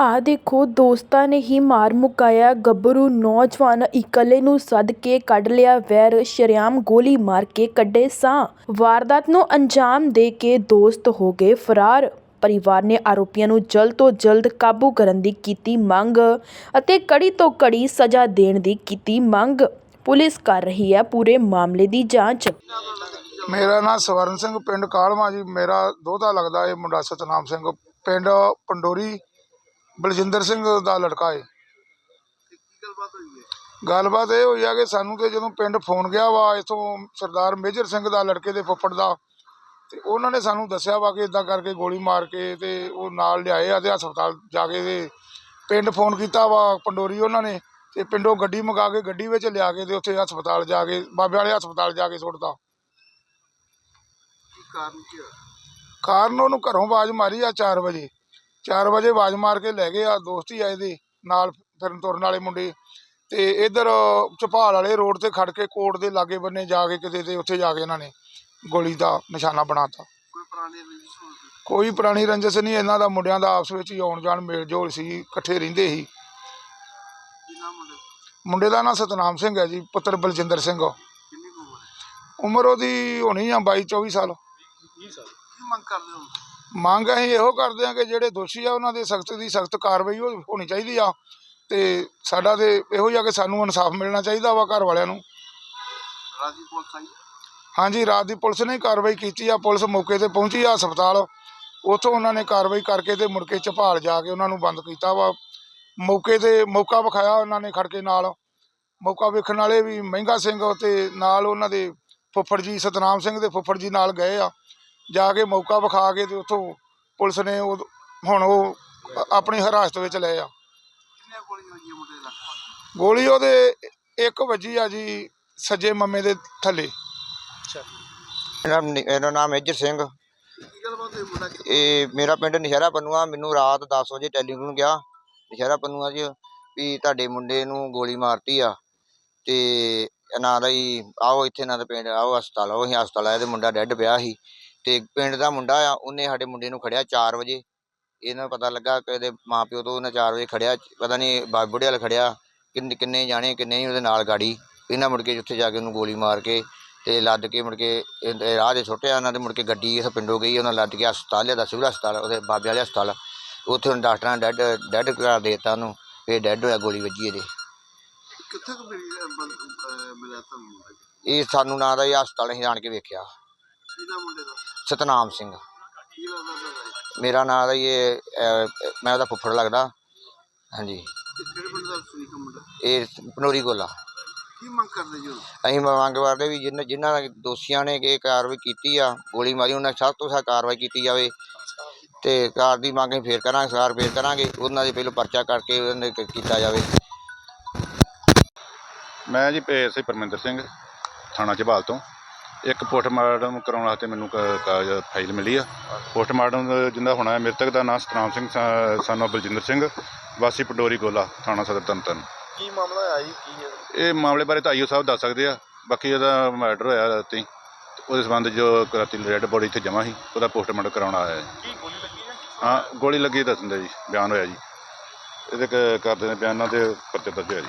ਆਹ ਦੇਖੋ, ਦੋਸਤਾਂ ਨੇ ਹੀ ਮਾਰ ਮੁਕਾਇਆ। ਗੱਭਰੂ ਨੌਜਵਾਨ ਇਕੱਲੇ ਨੂੰ ਸੱਦ ਕੇ ਕੱਢ ਲਿਆ। ਵੈਰ ਸ਼ਰੇਆਮ ਗੋਲੀ ਮਾਰ ਕੇ ਕੱਢੇ ਸਾਹ। ਵਾਰਦਾਤ ਨੂੰ ਅੰਜਾਮ ਦੇ ਕੇ ਦੋਸਤ ਹੋ ਗਏ ਫਰਾਰ। ਪਰਿਵਾਰ ਨੇ ਆਰੋਪੀਆਂ ਨੂੰ ਜਲਦ ਤੋਂ ਜਲਦ ਕਾਬੂ ਕਰਨ ਦੀ ਕੀਤੀ ਮੰਗ ਅਤੇ ਕੜੀ ਤੋਂ ਕੜੀ ਸਜ਼ਾ ਦੇਣ ਦੀ ਕੀਤੀ ਮੰਗ। ਪੁਲਿਸ ਕਰ ਰਹੀ ਹੈ ਪੂਰੇ ਮਾਮਲੇ ਦੀ ਜਾਂਚ। ਮੇਰਾ ਨਾਮ ਸਵਰਨ ਸਿੰਘ, ਪਿੰਡ ਕਾਲਮਾ ਜੀ। ਮੇਰਾ ਦੋਹਤਾ ਲੱਗਦਾ ਇਹ ਮੁੰਡਾ ਸਤਨਾਮ ਸਿੰਘ। ਪਿੰਡ ਪੰਡੋਰੀ ਬਲਜਿੰਦਰ ਸਿੰਘ ਦਾ ਲੜਕਾ ਹੈ? ਗੱਲਬਾਤ ਇਹ ਹੋਈ ਆ ਕਿ ਸਾਨੂੰ ਤੇ ਜਦੋਂ ਪਿੰਡ ਫੋਨ ਗਿਆ ਵਾ ਇਥੋਂ ਸਰਦਾਰ ਮੇਜਰ ਸਿੰਘ ਦਾ ਲੜਕੇ ਦੇ ਫੁੱਫੜ ਦਾ ਤੇ ਉਹਨਾਂ ਨੇ ਸਾਨੂੰ ਦੱਸਿਆ ਵਾ ਕਿ ਇਦਾਂ ਕਰਕੇ ਗੋਲੀ ਮਾਰ ਕੇ ਤੇ ਉਹ ਨਾਲ ਲਿਆਏ ਆ ਤੇ ਹਸਪਤਾਲ ਜਾ ਕੇ ਤੇ ਪਿੰਡ ਫੋਨ ਕੀਤਾ ਵਾ ਪੰਡੋਰੀ ਉਹਨਾਂ ਨੇ ਤੇ ਪਿੰਡੋਂ ਗੱਡੀ ਮੰਗਾ ਕੇ ਗੱਡੀ ਵਿੱਚ ਲਿਆ ਕੇ ਤੇ ਉੱਥੇ ਹਸਪਤਾਲ ਜਾ ਕੇ ਬਾਬੇ ਵਾਲੇ ਹਸਪਤਾਲ ਜਾ ਕੇ ਸੁੱਟਤਾ। ਕਾਰਨ ਕੀ ਕਾਰਨ ਉਹਨੂੰ ਘਰੋਂ ਆਵਾਜ਼ ਮਾਰੀ ਆ 4 ਵਜੇ। 4 ਵਜੇ ਆਵਾਜ਼ ਮਾਰ ਕੇ ਲੈ ਗਏ ਆ ਦੋਸਤ ਹੀ ਆਏ ਦੇ ਨਾਲ ਫਿਰਨ ਤੁਰਨ ਵਾਲੇ ਮੁੰਡੇ। ਤੇ ਇਧਰ ਚਪਾਲ ਵਾਲੇ ਰੋਡ ਤੇ ਖੜ ਕੇ ਕੋਟ ਦੇ ਲਾਗੇ ਬੰਨੇ ਜਾ ਕੇ ਕਿਤੇ ਤੇ ਉੱਥੇ ਜਾ ਕੇ ਇਹਨਾਂ ਨੇ ਗੋਲੀ ਦਾ ਨਿਸ਼ਾਨਾ ਬਣਾਤਾ। ਕੋਈ ਪੁਰਾਣੀ ਰੰਜਿਸ਼ ਨਹੀਂ ਇਹਨਾਂ ਦਾ ਮੁੰਡਿਆਂ ਦਾ ਆਪਸ ਵਿੱਚ ਹੀ ਆਉਣ ਜਾਣ ਮੇਲ ਜੋਲ ਸੀ ਇਕੱਠੇ ਰਹਿੰਦੇ ਸੀ। ਮੁੰਡੇ? ਦਾ? ਨਾਂ ਸਤਨਾਮ ਸਿੰਘ ਹੈ ਜੀ ਪੁੱਤਰ ਬਲਜਿੰਦਰ ਸਿੰਘ। ਉਮਰ ਉਹਦੀ ਹੋਣੀ ਆ 22 24 ਸਾਲ। ਕੀ ਮੰਗ ਕਰਦੇ ਹੋ? ਮੰਗ ਅਸੀਂ ਇਹੋ ਕਰਦੇ ਹਾਂ ਕਿ ਜਿਹੜੇ ਦੋਸ਼ੀ ਆ ਉਹਨਾਂ ਦੇ ਸਖਤ ਦੀ ਸਖਤ ਕਾਰਵਾਈ ਹੋਣੀ ਚਾਹੀਦੀ ਆ ਤੇ ਸਾਡਾ ਤੇ ਇਹੋ ਹੀ ਆ ਕਿ ਸਾਨੂੰ ਇਨਸਾਫ ਮਿਲਣਾ ਚਾਹੀਦਾ ਵਾ ਘਰ ਵਾਲਿਆਂ ਨੂੰ। ਰਾਜੀ ਪੁਲਿਸ ਆਈ? ਹਾਂਜੀ ਰਾਤ ਦੀ ਪੁਲਿਸ ਨੇ ਕਾਰਵਾਈ ਕੀਤੀ ਆ ਪੁਲਿਸ ਮੌਕੇ ਤੇ ਪਹੁੰਚੀ ਆ ਹਸਪਤਾਲ। ਉੱਥੋਂ ਉਹਨਾਂ ਨੇ ਕਾਰਵਾਈ ਕਰਕੇ ਤੇ ਮੁੜ ਕੇ ਝਪਾਲ ਜਾ ਕੇ ਉਹਨਾਂ ਨੂੰ ਬੰਦ ਕੀਤਾ ਵਾ। ਮੌਕੇ ਤੇ ਮੌਕਾ ਵਿਖਾਇਆ ਉਹਨਾਂ ਨੇ ਖੜ ਕੇ ਨਾਲ। ਮੌਕਾ ਵੇਖਣ ਵਾਲੇ ਵੀ ਮਹਿੰਗਾ ਸਿੰਘ ਤੇ ਨਾਲ ਉਹਨਾਂ ਦੇ ਫੁੱਫੜ ਜੀ ਸਤਨਾਮ ਸਿੰਘ ਦੇ ਫੁੱਫੜ ਜੀ ਨਾਲ ਗਏ ਆ। ਜਾ ਕੇ ਮੌਕਾ ਵਿਖਾ ਕੇ ਤੇ ਉੱਥੋਂ ਪੁਲਿਸ ਨੇ ਉਹ ਹੁਣ ਉਹ ਆਪਣੀ ਹਿਰਾਸਤ ਵਿੱਚ ਲਏ ਆ। ਕਿੰਨੀਆਂ ਗੋਲੀਆਂ ਹੋਈਆਂ ਮੁੰਡੇ ਦੇ? ਲੱਗ ਗੋਲੀ ਉਹਦੇ ਇੱਕ ਵੱਜੀ ਆ ਜੀ ਸੱਜੇ ਮੰਮੇ ਦੇ ਥੱਲੇ। ਨ- ਮੇਰਾ ਨਾਮ ਮੇਜਰ ਸਿੰਘ? ਇਹ ਮੇਰਾ ਪਿੰਡ ਨਸ਼ਹਿਰਾ ਪੰਨੂਆ ਮੈਨੂੰ ਰਾਤ 10 ਵਜੇ ਟੈਲੀਫੋਨ ਗਿਆ। ਨਸ਼ਹਿਰਾ ਪੰਨੂਆ ਜੀ ਵੀ ਤੁਹਾਡੇ ਮੁੰਡੇ ਨੂੰ ਗੋਲੀ ਮਾਰਤੀ ਆ। ਤੇ ਇਹਨਾਂ ਦਾ ਹੀ ਆਓ ਇੱਥੇ ਇਹਨਾਂ ਦਾ ਪਿੰਡ ਆਓ ਹਸਪਤਾਲ ਆਓ ਅਸੀਂ ਹਸਪਤਾਲ ਆਏ ਤੇ ਮੁੰਡਾ ਡੈੱਡ ਪਿਆ ਸੀ। ਤੇ ਪਿੰਡ ਦਾ ਮੁੰਡਾ ਆ ਉਹਨੇ ਸਾਡੇ ਮੁੰਡੇ ਨੂੰ ਖੜਿਆ 4 ਵਜੇ। ਇਹਨਾਂ ਨੂੰ ਪਤਾ ਲੱਗਾ ਕਿ ਇਹਦੇ ਮਾਪਿਓ ਤੋਂ ਉਹਨੇ 4 ਵਜੇ ਖੜਿਆ ਪਤਾ ਨਹੀਂ ਬਾਬੂੜੇ ਵਾਲ ਖੜਿਆ ਕਿੰਨੇ ਕਿੰਨੇ ਜਾਣੇ ਕਿੰਨੇ ਨਹੀਂ ਉਹਦੇ ਨਾਲ ਗਾੜੀ। ਇਹਨਾਂ ਮੁੜ ਕੇ ਉੱਥੇ ਜਾ ਕੇ ਉਹਨੂੰ ਗੋਲੀ ਮਾਰ ਕੇ ਤੇ ਲੱਦ ਕੇ ਮੁੜ ਕੇ ਰਾਹ ਦੇ ਸੁੱਟਿਆ ਉਹਨਾਂ ਦੇ ਮੁੜ ਕੇ ਗੱਡੀ ਇਸ ਪਿੰਡੋਂ ਗਈ ਉਹਨਾਂ ਲੱਦ ਕੇ ਹਸਪਤਾਲ ਲਿਆਦਾ ਸਿਵਲ ਹਸਪਤਾਲ ਉਹਦੇ ਬਾਬੇ ਵਾਲੇ ਹਸਪਤਾਲ। ਉੱਥੇ ਹੁਣ ਡਾਕਟਰਾਂ ਨੇ ਡੈਡ ਡੈਡ ਕਰਾਰ ਦੇ ਦਿੱਤਾ ਉਹਨੂੰ ਫਿਰ ਡੈਡ ਹੋਇਆ ਗੋਲੀ ਵੱਜੀ ਇਹਦੇ। ਕਿੱਥੇ ਅਹ, ਮਿਲਿਆ ਤੁਹਾਨੂੰ? ਇਹ ਸਾਨੂੰ ਨਾਂ ਦਾ ਇਹ ਹਸਪਤਾਲ ਅਸੀਂ ਜਾਣ ਕੇ ਵੇਖਿਆ। ਕੀ ਨਾਮ ਮੁੰਡੇ ਦਾ? ਸਤਨਾਮ ਸਿੰਘ। ਮੇਰਾ ਨਾਂ ਦਾ ਇਹ ਅਹ, ਮੈਂ ਉਹਦਾ ਫੁੱਫੜ ਲੱਗਦਾ। ਹਾਂਜੀ। ਕਿਹੜੇ ਪਿੰਡ ਦਾ ਸੁਨੀਕਾ ਮੁੰਡਾ ਇਹ ਪਨੋਰੀ ਗੋਲਾ। ਕੀ ਮੰਗ ਕਰਦੇ ਜੀ? ਅਸੀਂ ਮੰਗ ਕਰਦੇ ਵੀ ਜਿਨ੍ਹਾਂ ਜਿਨ੍ਹਾਂ ਦੋਸ਼ੀਆਂ ਨੇ ਇਹ ਕਾਰਵਾਈ ਕੀਤੀ ਆ ਗੋਲੀ ਮਾਰੀ ਉਹਨਾਂ ਸਖਤ ਤੋਂ ਸਖਤ ਕਾਰਵਾਈ ਕੀਤੀ ਜਾਵੇ। ਤੇ ਕਾਰ ਦੀ ਮੰਗ ਅਸੀਂ ਫੇਰ ਕਰਾਂਗੇ ਸਾਰ ਫੇਰ ਕਰਾਂਗੇ ਉਹਨਾਂ ਦੇ ਪਹਿਲੋਂ ਪਰਚਾ ਕਰਕੇ ਉਹਨਾਂ ਦੇ ਕੀਤਾ ਜਾਵੇ। ਮੈਂ ਜੀ ਐਸਆਈ ਪਰਮਿੰਦਰ ਸਿੰਘ ਥਾਣਾ ਝਬਾਲ ਤੋਂ। ਇੱਕ ਪੋਸਟਮਾਰਟਮ ਕਰਾਉਣ ਵਾਸਤੇ ਮੈਨੂੰ ਕ- ਕਾਗਜ਼ ਫਾਈਲ ਮਿਲੀ ਆ। ਪੋਸਟਮਾਰਟਮ ਜਿੰਦਾ ਹੋਣਾ ਹੈ ਮ੍ਰਿਤਕ ਦਾ ਨਾਮ ਸਤਨਾਮ ਸਿੰਘ ਸਾਨੂੰ ਬਲਜਿੰਦਰ ਸਿੰਘ ਵਾਸੀ ਪੰਡੋਰੀ ਗੋਲਾ ਥਾਣਾ ਸਦਰ ਤਨਤਨ ਕੀ ਮਾਮਲਾ ਆਇਆ ਜੀ? ਕੀ ਹੈ? ਇਹ ਮਾਮਲੇ ਬਾਰੇ ਤਾਂ ਆਈਓ ਸਾਹਿਬ ਦੱਸ ਸਕਦੇ ਆ। ਬਾਕੀ ਇਹਦਾ ਮਰਡਰ ਹੋਇਆ ਰਾਤੀ। ਤੇ ਉਹਦੇ ਸੰਬੰਧ ਜੋ ਰਾਤੀ ਰੈੱਡ ਬੋਡੀ ਇੱਥੇ ਜਮ੍ਹਾਂ ਸੀ ਉਹਦਾ ਪੋਸਟਮਾਰਟਮ ਕਰਾਉਣ ਆਇਆ ਹੈ। ਕੀ ਗੋਲੀ ਲੱਗੀ ਹੈ ਹਾਂ ਗੋਲੀ ਲੱਗੀ ਦੱਸਦੇ ਜੀ ਬਿਆਨ ਹੋਇਆ ਜੀ। ਇਹਦੇ ਕ- ਕਰਦੇ ਨੇ ਬਿਆਨਾਂ ਦੇ ਪਰਚਾ ਦਰਜ ਹੋਇਆ ਜੀ।